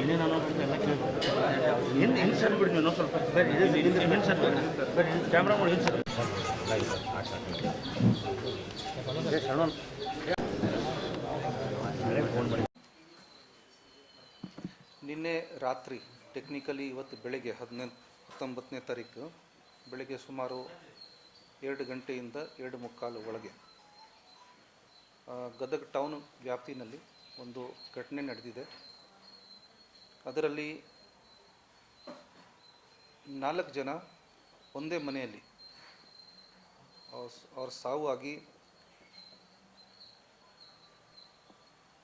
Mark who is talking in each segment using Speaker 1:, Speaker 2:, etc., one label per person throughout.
Speaker 1: ಏನೇನು ಎಲ್ಲ ಸ್ವಲ್ಪ ಸರ್
Speaker 2: ನಿನ್ನೆ ರಾತ್ರಿ ಟೆಕ್ನಿಕಲಿ ಇವತ್ತು ಬೆಳಗ್ಗೆ ಹದಿನೆಂಟು, ಹತ್ತೊಂಬತ್ತನೇ ತಾರೀಕು, ಬೆಳಗ್ಗೆ ಸುಮಾರು ಎರಡು ಗಂಟೆಯಿಂದ ಎರಡು ಮುಕ್ಕಾಲು ಒಳಗೆ ಗದಗ ಟೌನ್ ವ್ಯಾಪ್ತಿನಲ್ಲಿ ಒಂದು ಘಟನೆ ನಡೆದಿದೆ. ಅದರಲ್ಲಿ ನಾಲ್ಕು ಜನ ಒಂದೇ ಮನೆಯಲ್ಲಿ. ಅವ್ರ- ಸಾವು ಆಗಿ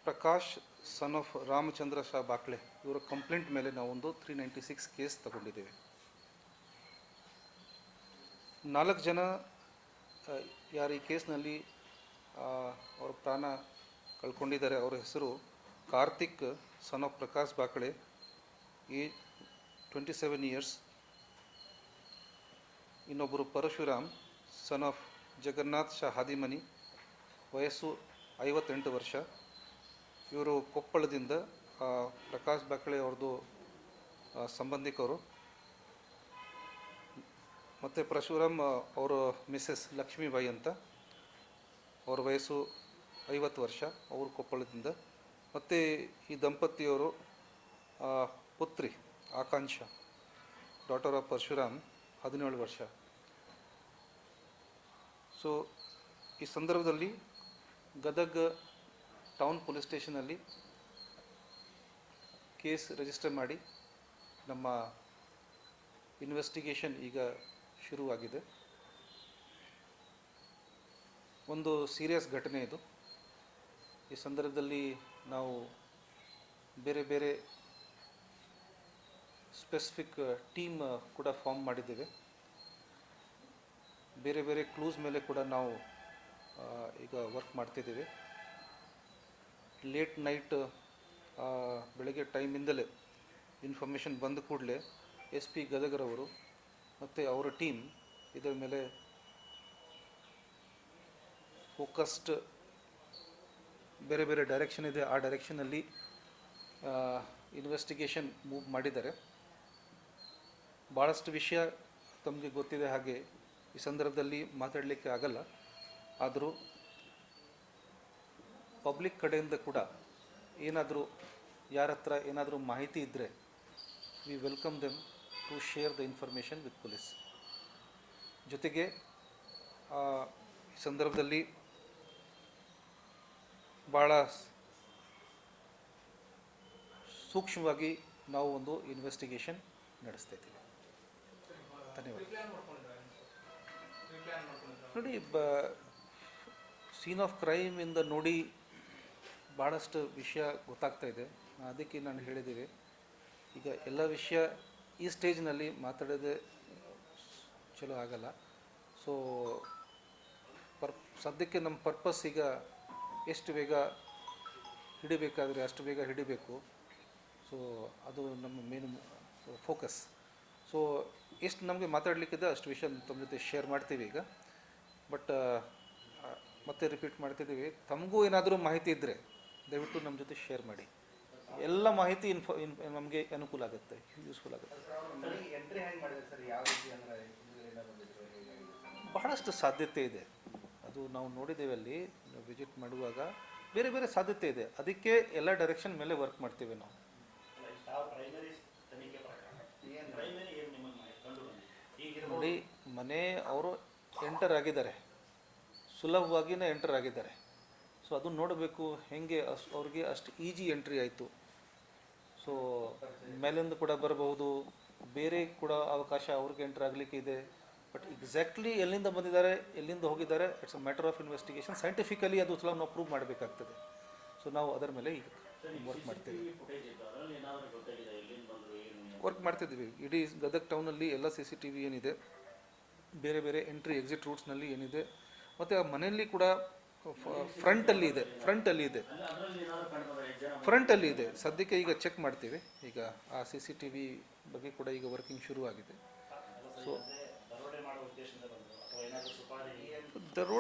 Speaker 2: ಪ್ರಕಾಶ್ ಸನ್ ಆಫ್ ರಾಮಚಂದ್ರ ಶಾ ಬಾಕ್ಲೆ, ಇವರ ಕಂಪ್ಲೇಂಟ್ ಮೇಲೆ ನಾವು ಒಂದು ತ್ರೀ ನೈಂಟಿ ಸಿಕ್ಸ್ ಕೇಸ್ ತಗೊಂಡಿದ್ದೇವೆ. ನಾಲ್ಕು ಜನ ಯಾರು ಈ ಕೇಸ್ನಲ್ಲಿ ಅವರ ಪ್ರಾಣ ಕಳ್ಕೊಂಡಿದ್ದಾರೆ, ಅವರ ಹೆಸರು ಕಾರ್ತಿಕ್ ಸನ್ ಆಫ್ ಪ್ರಕಾಶ್ ಬಾಕಳೆ ಈ ಟ್ವೆಂಟಿ ಸೆವೆನ್ ಇಯರ್ಸ್ ಇನ್ನೊಬ್ಬರು ಪರಶುರಾಮ್ ಸನ್ ಆಫ್ ಜಗನ್ನಾಥ್ ಶಾ ಹಾದಿಮನಿ, ವಯಸ್ಸು ಐವತ್ತೆಂಟು ವರ್ಷ. ಇವರು ಕೊಪ್ಪಳದಿಂದ ಪ್ರಕಾಶ್ ಬಾಕಳೆ ಅವ್ರದ್ದು ಸಂಬಂಧಿಕರು. ಮತ್ತು ಪರಶುರಾಮ್ ಅವರು ಮಿಸ್ಸೆಸ್ ಲಕ್ಷ್ಮೀಬಾಯಿ ಅಂತ. ಅವ್ರ ವಯಸ್ಸು ಐವತ್ತು ವರ್ಷ, ಅವರು ಕೊಪ್ಪಳದಿಂದ. ಮತ್ತು ಈ ದಂಪತಿಯವರು ಪುತ್ರಿ ಆಕಾಂಕ್ಷ ಡಾಟರ್ ಆಫ್ ಪರಶುರಾಮ್, ಹದಿನೇಳು ವರ್ಷ. ಸೊ ಈ ಸಂದರ್ಭದಲ್ಲಿ ಗದಗ ಟೌನ್ ಪೊಲೀಸ್ ಸ್ಟೇಷನಲ್ಲಿ ಕೇಸ್ ರಿಜಿಸ್ಟರ್ ಮಾಡಿ ನಮ್ಮ ಇನ್ವೆಸ್ಟಿಗೇಷನ್ ಈಗ ಶುರುವಾಗಿದೆ. ಒಂದು ಸೀರಿಯಸ್ ಘಟನೆ ಇದು. ಈ ಸಂದರ್ಭದಲ್ಲಿ ನಾವು ಬೇರೆ ಬೇರೆ ಸ್ಪೆಸಿಫಿಕ್ ಟೀಮ್ ಕೂಡ ಫಾರ್ಮ್ ಮಾಡಿದ್ದೇವೆ. ಬೇರೆ ಬೇರೆ ಕ್ಲೂಸ್ ಮೇಲೆ ಕೂಡ ನಾವು ಈಗ ವರ್ಕ್ ಮಾಡ್ತಿದ್ದೇವೆ. ಲೇಟ್ ನೈಟ್ ಬೆಳಗ್ಗೆ ಟೈಮಿಂದಲೇ ಇನ್ಫಾರ್ಮೇಷನ್ ಬಂದ ಕೂಡಲೇ ಎಸ್ ಪಿ ಗದಗರವರು ಮತ್ತು ಅವರ ಟೀಮ್ ಇದರ ಮೇಲೆ ಫೋಕಸ್ಡ್ ಬೇರೆ ಬೇರೆ ಡೈರೆಕ್ಷನ್ ಇದೆ. ಆ ಡೈರೆಕ್ಷನಲ್ಲಿ ಇನ್ವೆಸ್ಟಿಗೇಷನ್ ಮೂವ್ ಮಾಡಿದ್ದಾರೆ. ಭಾಳಷ್ಟು ವಿಷಯ ತಮಗೆ ಗೊತ್ತಿದೆ ಹಾಗೆ ಈ ಸಂದರ್ಭದಲ್ಲಿ ಮಾತಾಡಲಿಕ್ಕೆ ಆಗಲ್ಲ. ಆದರೂ ಪಬ್ಲಿಕ್ ಕಡೆಯಿಂದ ಕೂಡ ಏನಾದರೂ ಯಾರ ಹತ್ರ ಏನಾದರೂ ಮಾಹಿತಿ ಇದ್ದರೆ we welcome them to share the information with police ಜೊತೆಗೆ ಈ ಸಂದರ್ಭದಲ್ಲಿ ಭಾಳ ಸೂಕ್ಷ್ಮವಾಗಿ ನಾವು ಒಂದು ಇನ್ವೆಸ್ಟಿಗೇಷನ್ ನಡೆಸ್ತಾ ಇದ್ದೀವಿ. ನೋಡಿ, ಬ ಸೀನ್ ಆಫ್ ಕ್ರೈಮಿಂದ ನೋಡಿ ಭಾಳಷ್ಟು ವಿಷಯ ಗೊತ್ತಾಗ್ತಾ ಇದೆ. ಅದಕ್ಕೆ ನಾನು ಹೇಳಿದ್ದೀವಿ ಈಗ ಎಲ್ಲ ವಿಷಯ ಈ ಸ್ಟೇಜ್ನಲ್ಲಿ ಮಾತಾಡೋದೇ, ಚಲೋ ಆಗಲ್ಲ. ಸೊ ಪರ್, ಸದ್ಯಕ್ಕೆ ನಮ್ಮ ಪರ್ಪಸ್ ಈಗ ಎಷ್ಟು ಬೇಗ ಹಿಡಿಬೇಕಾದರೆ ಅಷ್ಟು ಬೇಗ ಹಿಡಿಬೇಕು. ಸೊ ಅದು ನಮ್ಮ ಮೇನ್ ಫೋಕಸ್ ಸೊ ಎಷ್ಟು ನಮಗೆ ಮಾತಾಡಲಿಕ್ಕಿದೆ, ಅಷ್ಟು ವಿಷಯ ತಮ್ಮ ಜೊತೆ ಶೇರ್ ಮಾಡ್ತೀವಿ ಈಗ. ಬಟ್ ಮತ್ತೆ ರಿಪೀಟ್ ಮಾಡ್ತಿದ್ದೀವಿ. ತಮಗೂ ಏನಾದರೂ ಮಾಹಿತಿ ಇದ್ದರೆ ದಯವಿಟ್ಟು ನಮ್ಮ ಜೊತೆ ಶೇರ್ ಮಾಡಿ. ಎಲ್ಲ ಮಾಹಿತಿ ಇನ್ಫೋ ಇನ್, ನಮಗೆ ಅನುಕೂಲ ಆಗುತ್ತೆ ಯೂಸ್ಫುಲ್ ಆಗುತ್ತೆ. ಬಹಳಷ್ಟು ಸಾಧ್ಯತೆ ಇದೆ. ಅದು ನಾವು ನೋಡಿದ್ದೇವೆ ಅಲ್ಲಿ ವಿಸಿಟ್ ಮಾಡುವಾಗ ಬೇರೆ ಬೇರೆ ಸಾಧ್ಯತೆ ಇದೆ. ಅದಕ್ಕೆ ಎಲ್ಲ ಡೈರೆಕ್ಷನ್ ಮೇಲೆ ವರ್ಕ್ ಮಾಡ್ತೀವಿ ನಾವು. ನೋಡಿ, ಮನೆ ಅವರು ಎಂಟರ್ ಆಗಿದ್ದಾರೆ. ಸುಲಭವಾಗಿನೇ ಎಂಟರ್ ಆಗಿದ್ದಾರೆ. ಸೊ ಅದು ನೋಡಬೇಕು, ಹೆಂಗೆ ಅಸ್, ಅವ್ರಿಗೆ ಅಷ್ಟು ಈಜಿ ಎಂಟ್ರಿ ಆಯಿತು. ಸೊ ಮೇಲಿಂದ ಕೂಡ ಬರಬಹುದು, ಬೇರೆ ಕೂಡ ಅವಕಾಶ ಅವ್ರಿಗೆ ಎಂಟ್ರ್ ಆಗಲಿಕ್ಕೆ ಇದೆ. ಬಟ್ ಎಕ್ಸಾಕ್ಟ್ಲಿ ಎಲ್ಲಿಂದ ಬಂದಿದ್ದಾರೆ, ಎಲ್ಲಿಂದ ಹೋಗಿದ್ದಾರೆ it's a matter of investigation scientifically ಅದು ಸಲ ನಾವು ಪ್ರೂವ್ ಮಾಡಬೇಕಾಗ್ತದೆ. ಸೊ ನಾವು ಅದರ ಮೇಲೆ ಈಗ ವರ್ಕ್ ಮಾಡ್ತೇವೆ. ವರ್ಕ್ ಮಾಡ್ತಿದ್ದೀವಿ ಇಡೀ ಗದಗ್ ಟೌನಲ್ಲಿ ಎಲ್ಲ ಸಿ ಸಿ ಟಿ ವಿ ಏನಿದೆ ಬೇರೆ ಬೇರೆ ಎಂಟ್ರಿ ಎಕ್ಸಿಟ್ ರೂಟ್ಸ್ನಲ್ಲಿ ಏನಿದೆ ಮತ್ತು ಆ ಮನೆಯಲ್ಲಿ ಕೂಡ ಫ್ರಂಟಲ್ಲಿ ಇದೆ ಫ್ರಂಟಲ್ಲಿ ಇದೆ. ಫ್ರಂಟಲ್ಲಿ ಇದೆ. ಸದ್ಯಕ್ಕೆ ಈಗ ಚೆಕ್ ಮಾಡ್ತೀವಿ. ಈಗ ಆ ಸಿ ಸಿ ಟಿ ವಿ ಬಗ್ಗೆ ಕೂಡ ಈಗ ವರ್ಕಿಂಗ್ ಶುರು ಆಗಿದೆ ಸೊ ದರೋಡೆ